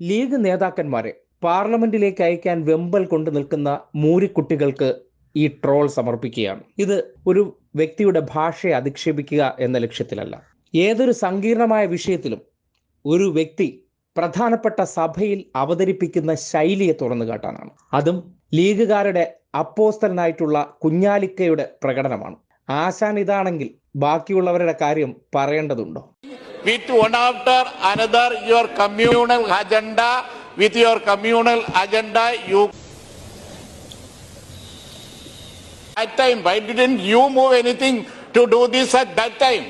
League നേതാക്കന്മാരെ പാർലമെന്റിലേക്ക് അയക്കാൻ വെമ്പൽ കൊണ്ടു നിൽക്കുന്ന മൂരിക്കുട്ടികൾക്ക് ഈ ട്രോൾ സമർപ്പിക്കുകയാണ്. ഇത് ഒരു വ്യക്തിയുടെ ഭാഷയെ അധിക്ഷേപിക്കുക എന്ന ലക്ഷ്യത്തിലല്ല. ഏതൊരു സങ്കീർണമായ വിഷയത്തിലും ഒരു വ്യക്തി പ്രധാനപ്പെട്ട സഭയിൽ അവതരിപ്പിക്കുന്ന ശൈലിയെ തുറന്നു കാട്ടാനാണ്. അതും ലീഗുകാരുടെ അപ്പോസ്തലനായിട്ടുള്ള കുഞ്ഞാലിക്കയുടെ പ്രകടനമാണ്. ആശാൻ ഇതാണെങ്കിൽ ബാക്കിയുള്ളവരുടെ കാര്യം പറയേണ്ടതുണ്ടോ? With one after another your communal agenda. With your communal agenda you that time why didn't you move anything to do this at that time?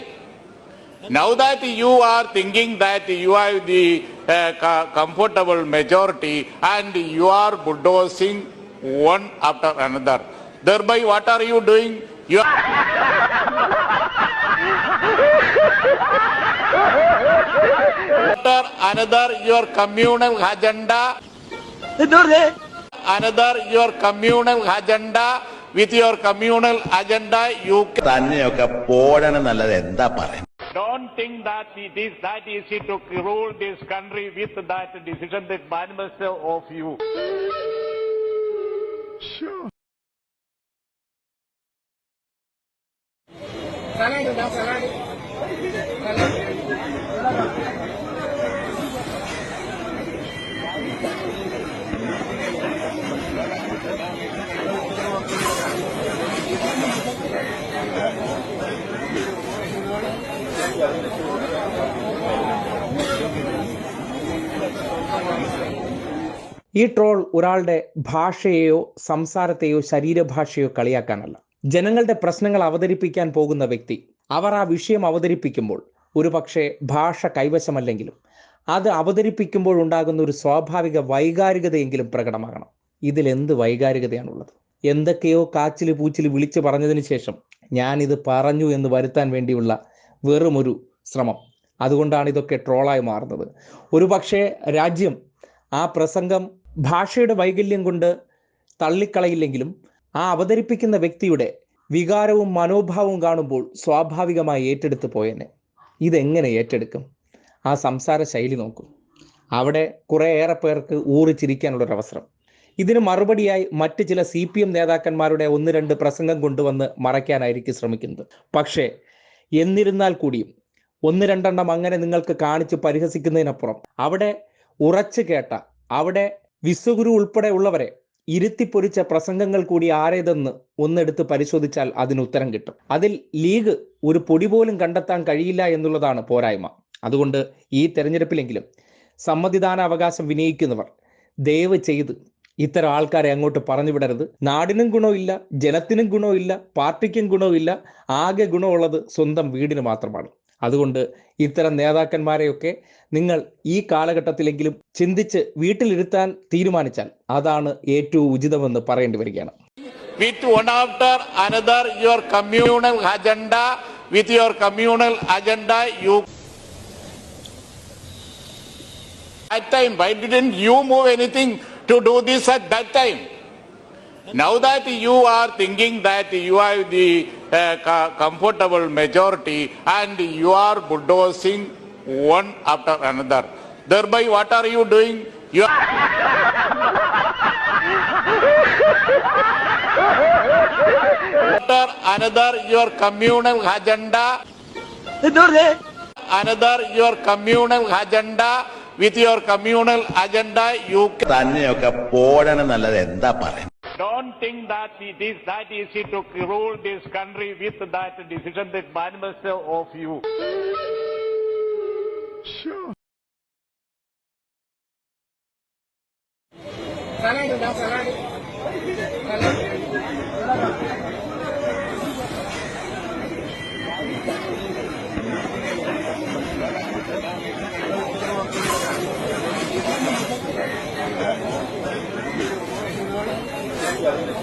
Now that you are thinking that you have the uh, comfortable majority and you are bulldozing one after another. Thereby what are you doing? You are another your communal agenda another your communal agenda with your communal agenda you തന്നെയൊക്കെ പോടണം നല്ലത് എന്താ പറയുന്നത് don't think that it is that easy to rule this country with that decision that manifesto of you ഈ troll ഒരാളുടെ ഭാഷയെയോ സംസാരത്തെയോ ശരീരഭാഷയോ കളിയാക്കാനല്ല. ജനങ്ങളുടെ പ്രശ്നങ്ങൾ അവതരിപ്പിക്കാൻ പോകുന്ന വ്യക്തി അവർ ആ വിഷയം അവതരിപ്പിക്കുമ്പോൾ ഒരു പക്ഷേ ഭാഷ കൈവശമല്ലെങ്കിലും അത് അവതരിപ്പിക്കുമ്പോൾ ഉണ്ടാകുന്ന ഒരു സ്വാഭാവിക വൈകാരികതയെങ്കിലും പ്രകടമാകണം. ഇതിലെന്ത് വൈകാരികതയാണുള്ളത്? എന്തൊക്കെയോ കാച്ചിൽ പൂച്ചിൽ വിളിച്ചു പറഞ്ഞതിന് ശേഷം ഞാനിത് പറഞ്ഞു എന്ന് വരുത്താൻ വേണ്ടിയുള്ള വെറുമൊരു ശ്രമം. അതുകൊണ്ടാണ് ഇതൊക്കെ ട്രോളായി മാറുന്നത്. ഒരു പക്ഷേ രാജ്യം ആ പ്രസംഗം ഭാഷയുടെ വൈകല്യം കൊണ്ട് തള്ളിക്കളയില്ലെങ്കിലും ആ അവതരിപ്പിക്കുന്ന വ്യക്തിയുടെ വികാരവും മനോഭാവവും കാണുമ്പോൾ സ്വാഭാവികമായി ഏറ്റെടുത്ത് പോയെന്നെ ഇതെങ്ങനെ ഏറ്റെടുക്കും? ആ സംസാര ശൈലി നോക്കും. അവിടെ കുറേയേറെ പേർക്ക് ഊറിച്ചിരിക്കാനുള്ളൊരവസരം. ഇതിന് മറുപടിയായി മറ്റ് ചില സി പി എം നേതാക്കന്മാരുടെ ഒന്ന് രണ്ട് പ്രസംഗം കൊണ്ടുവന്ന് മറയ്ക്കാനായിരിക്കും ശ്രമിക്കുന്നത്. പക്ഷേ എന്നിരുന്നാൽ കൂടിയും ഒന്ന് രണ്ടെണ്ണം അങ്ങനെ നിങ്ങൾക്ക് കാണിച്ച് പരിഹസിക്കുന്നതിനപ്പുറം. അവിടെ ഉറച്ചു കേട്ട അവിടെ വിശ്വഗുരു ഉൾപ്പെടെ ഉള്ളവരെ ഇരുത്തിപ്പൊരിച്ച പ്രസംഗങ്ങൾ കൂടി ആരേതെന്ന് ഒന്നെടുത്ത് പരിശോധിച്ചാൽ അതിന് ഉത്തരം കിട്ടും. അതിൽ ലീഗ് ഒരു പൊടി പോലും കണ്ടെത്താൻ കഴിയില്ല എന്നുള്ളതാണ് പോരായ്മ. അതുകൊണ്ട് ഈ തെരഞ്ഞെടുപ്പിലെങ്കിലും സമ്മതിദാന അവകാശം വിനിയോഗിക്കുന്നവർ ദയവ് ചെയ്ത് ഇത്തരം ആൾക്കാരെ അങ്ങോട്ട് പറഞ്ഞു വിടരുത്. നാടിനും ഗുണമില്ല ജനത്തിനും ഗുണമില്ല പാർട്ടിക്കും ഗുണമില്ല ആകെ ഗുണമുള്ളത് സ്വന്തം വീടിന് മാത്രമാണ്. അതുകൊണ്ട് ഇത്തരം നേതാക്കന്മാരെയൊക്കെ നിങ്ങൾ ഈ കാലഘട്ടത്തിലെങ്കിലും ചിന്തിച്ച് വീട്ടിലിരുത്താൻ തീരുമാനിച്ചാൽ അതാണ് ഏറ്റവും ഉചിതമെന്ന് പറയേണ്ടി വരികയാണ്. Communal agenda. You that time didn't you move anything to do this at that time. Now that you are thinking that you have the uh, comfortable majority and you are bulldozing one after another. Thereby what are you doing? You are another your communal agenda. Another your communal agenda with your communal agenda you can തന്നെയൊക്കെ പോടണം നല്ലത് എന്താ പറയാ don't think that it is that easy to rule this country with that decision that manifesto of you Gracias.